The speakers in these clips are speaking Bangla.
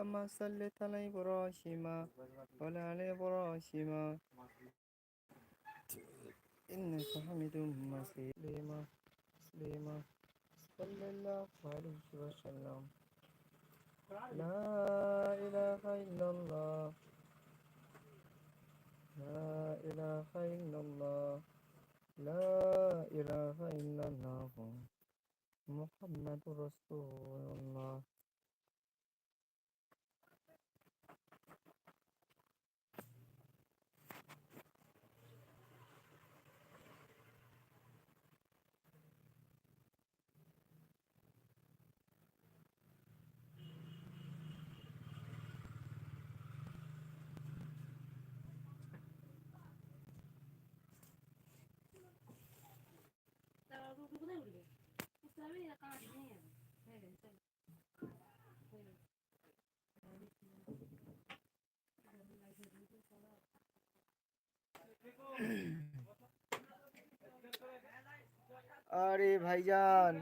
كما صليت على إبراهيم وعلى آل إبراهيم. إنك حميد مجيد. تسليما صلى الله عليه وسلم. لا إله إلا الله. لا إله إلا الله. لا إله إلا الله. محمد رسول الله. আরে ভাইজান,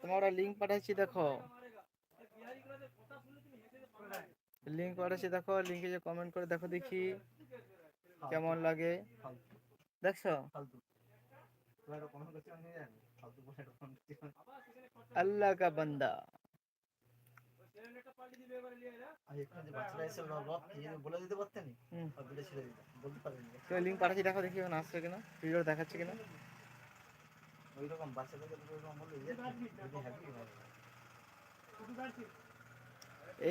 তোমার লিঙ্ক পাঠাচ্ছি, দেখো। লিঙ্ক পাঠাচ্ছি, দেখো লিঙ্কে যে কমেন্ট করে, দেখো দেখি কেমন লাগে। দেখছ? আল্লাহ কা বান্দা লিঙ্ক পাঠাচ্ছি দেখো দেখি আসছে কিনা ভিডিও দেখাচ্ছে কিনা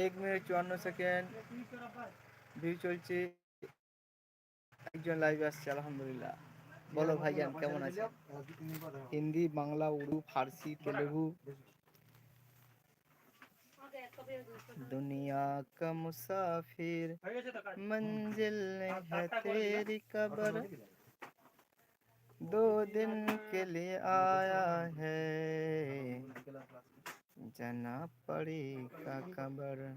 এক মিনিট চুয়ান্ন সেকেন্ড ভিউ চলছে একজন লাইভ আসছে আলহামদুলিল্লাহ বলো ভাইজান কেমন আছে হিন্দি বাংলা উর্দু ফার্সি তেলেগু दुनिया का मुसाफिर मंजिल नहीं है तेरी कब्र दो दिन के लिए आया है जना पड़ी का कब्र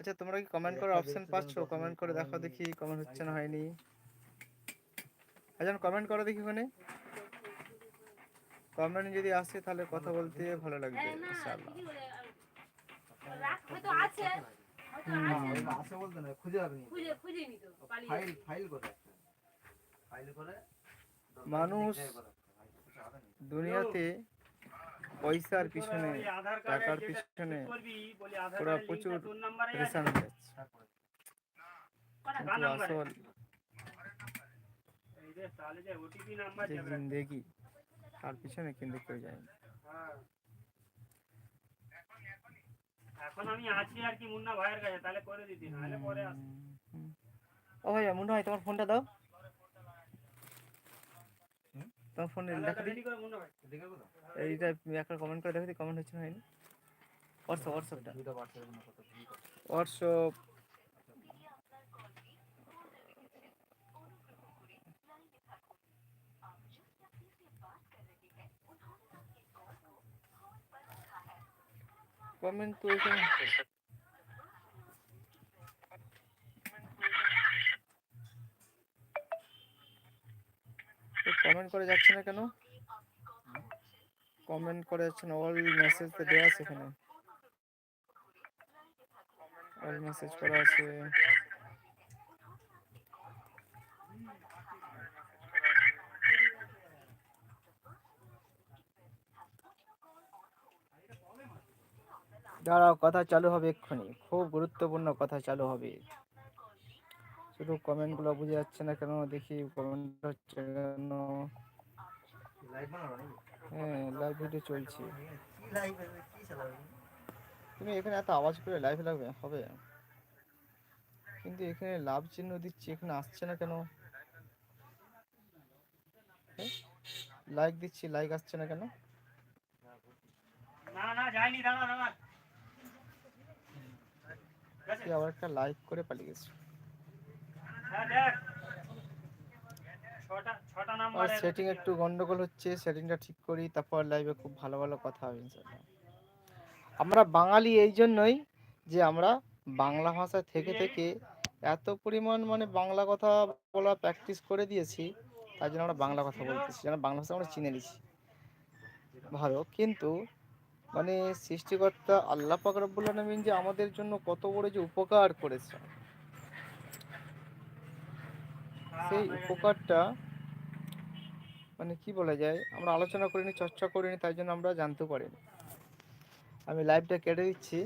আচ্ছা তোমরা কি কমেন্ট করার অপশন পাচ্ছ? কমেন্ট করে দেখো দেখি কমেন্ট হচ্ছে না হয়নি। আচ্ছা কমেন্ট করো দেখি ওখানে। কমেন্ট যদি আসে তাহলে কথা বলতে ভালো লাগবে ইনশাআল্লাহ। হয়তো আছে হয়তো আছে। খুঁজে খুঁজে খুঁজে নিত পালিয়ে ফাইল ফাইল করে ফাইল করে মানুষ দুনিয়াতে পয়সার পিছনে টাকার পিছনে ওরা প্রচুর পরেশান হয়ে যাচ্ছে। আসল যে জিন্দেগি তার পিছনে কিন্তু কেউ যায় না। এখন আমি আছি আর কি মুন্না ভাইয়ের কাছে তাহলে করে দিতি নাহলে পরে আস। ও ভাইয়া মুন্না ভাই তোমার ফোনটা দাও। তোমার ফোনে দেখা এইটা একটা কমেন্ট করে দেখো কমেন্ট হচ্ছে হয়নি। হোয়াটসঅ্যাপ হোয়াটসঅ্যাপটা হোয়াটসঅ্যাপ কমেন্ট তো এখানে। কমেন্ট করে যাচ্ছে না কেন? কমেন্ট করে যাচ্ছে না অল মেসেজ তো দেওয়া আছে এখানে। অল মেসেজ করা আছে। দাঁড়াও, কথা চালু হবে এক্ষুনি। খুব গুরুত্বপূর্ণ কথা চালু হবে। শুধু কমেন্টগুলো বুঝে যাচ্ছে না কেন দেখি কমেন্ট হচ্ছে কেন হ্যাঁ লাইভ ভিডিও চলছে। তুমি এখানে এত আওয়াজ করে লাইভ লাগবে? হবে। কিন্তু এখানে লাভ চিহ্ন দিচ্ছি এখানে আসছে না কেন? লাইক দিচ্ছি লাইক আসছে না কেন? না না যাইনি দাঁড়া দাঁড়া। আবার একটা লাইক করে পালিয়ে গেছে। হ্যাঁ আর সেটিং একটু গন্ডগোল হচ্ছে সেটিংটা ঠিক করি, তারপর লাইভে খুব ভালো ভালো কথা হবে আমরা বাঙালি এই জন্যই যে আমরা বাংলা ভাষা থেকে থেকে এত পরিমাণ মানে বাংলা কথা বলা প্র্যাকটিস করে দিয়েছি, তার জন্য আমরা বাংলা কথা বলতেছি, যেন বাংলা ভাষা আমরা চিনে নিছি ভালো, কিন্তু মানে সৃষ্টিকর্তা আল্লাহ পাক রব্বুল যে আমাদের জন্য কত বড় যে উপকার করেছে সেই উপকারটা মানে কি বলা যায় আমরা আলোচনা করিনি চর্চা করিনি তাই জন্য আমরা জানতে পারিনি। আমি লাইভটা কেটে দিচ্ছি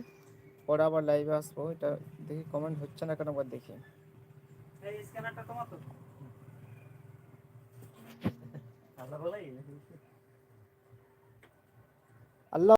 পরে আবার লাইভে আসব এটা দেখি কমেন্ট হচ্ছে না কেন আবার দেখি। স্ক্যানারটা তোমার তো?